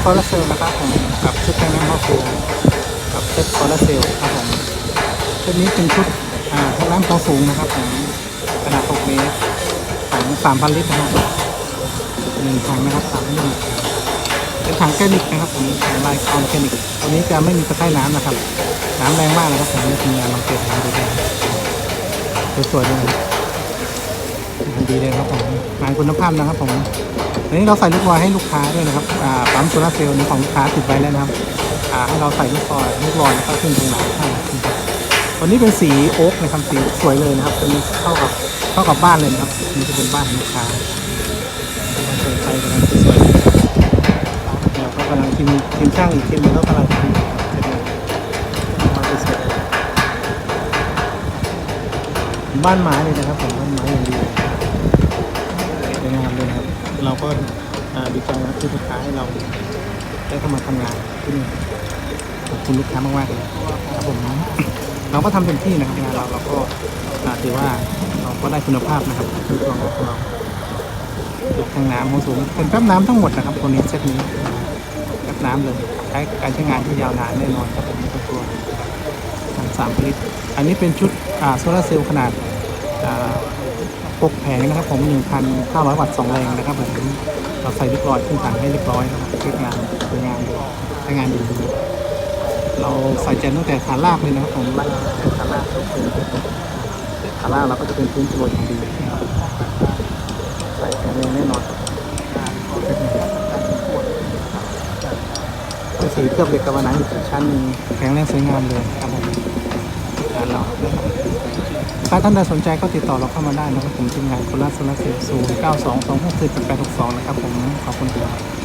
โซลาร์เซลล์นะครับผมกับชุดแทงน้ำข้าวโพดกับเซตโซลาร์เซลล์ครับผมชุดนี้เป็นชุดอ่าแทงน้ำควาสูงนะครับผมขนาด6เมตรถัง3,000ลิตรนะครับหนึ่งถังนะครับ3,000ลิตรเป็นถังแกนิกนะครับผมถังลายคอนแกนิกตัวนี้จะไม่มีตะไคร่น้ำนะครับ น้ำแรงมากนะครับผมนี่ทีมงานลองเก็บน้ำดูได้สวยๆเลยนะครับ ดีเลยครับผมงานคุณภาพนะครับผมอันนี้เราใส่ลูกบอลให้ลูกค้าด้วยนะครับอ่าปั๊มโซลาเซลล์นี้ของลูกค้าติดไว้แล้วนะครับอ่าให้เราใส่ลูกบอลลูกบอลแล้วก็ขึ้นตรงไหนให้นะครับวันนี้เป็นสีโอ๊กนะครับสีสวยเลยนะครับตัวนี้เข้ากับเข้ากับบ้านเลยนะครับนี่จะเป็นบ้านของลูกค้าเปิดไฟกำลังสวยๆเลยเราก็กำลังทีมทีมช่างอีกทีมนึงก็กำลังทีมเสร็จเลยเอาไปเสร็จบ้านไม้เลยนะครับผมบ้านไม้อย่างดีสว เราก็ดีใจนะครับที่ลูกค้าให้เราได้เข้ามาทำงานที่นี่ขอบคุณลูกค้ามากๆเลยครับผมเราก็ทำเต็มที่นะครับงานเราเราก็ถือว่าเราก็ได้คุณภาพนะครับคือตัวของเรายกทางน้ำของสูงเป็นแป๊บน้ำทั้งหมดนะครับตัวนี้เซตนี้แป๊บน้ำเลยใช้การใช้งานที่ยาวนานแน่นอนครับผมตัวตัวสามลิตรอันนี้เป็นชุดโซลาร์เซลล์ขนาด อ่าหกแผงนะครับผม1,500วัตต์สองแรงนะครับผมเราใส่เรียบร้อยขึ้นถังให้เรียบร้อยนะครับเช็คงานสวยงามเลยใช้งานดีเราใส่ใจตั้งแต่ฐานรากเลยนะครับผมไล่ตั้งแต่ฐานรากลงไปฐานรากเราก็จะเป็นพื้นโปรยอย่างดีนะครับใส่แข็งแรงแน่นอนเป็นสีเคลือบเหล็กกาวานังอีกชั้นหนึ่งแข็งแรงสวยงามเลยครับผมงานเรา ถ้าท่านใดสนใจก็ติดต่อเราเข้ามาได้นะครับผมทีมงานโคราชโซลาเซลล์ศูนย์เก้าสองสองหกสี่แปดแปดหกสองนะครับผมขอบคุณครับ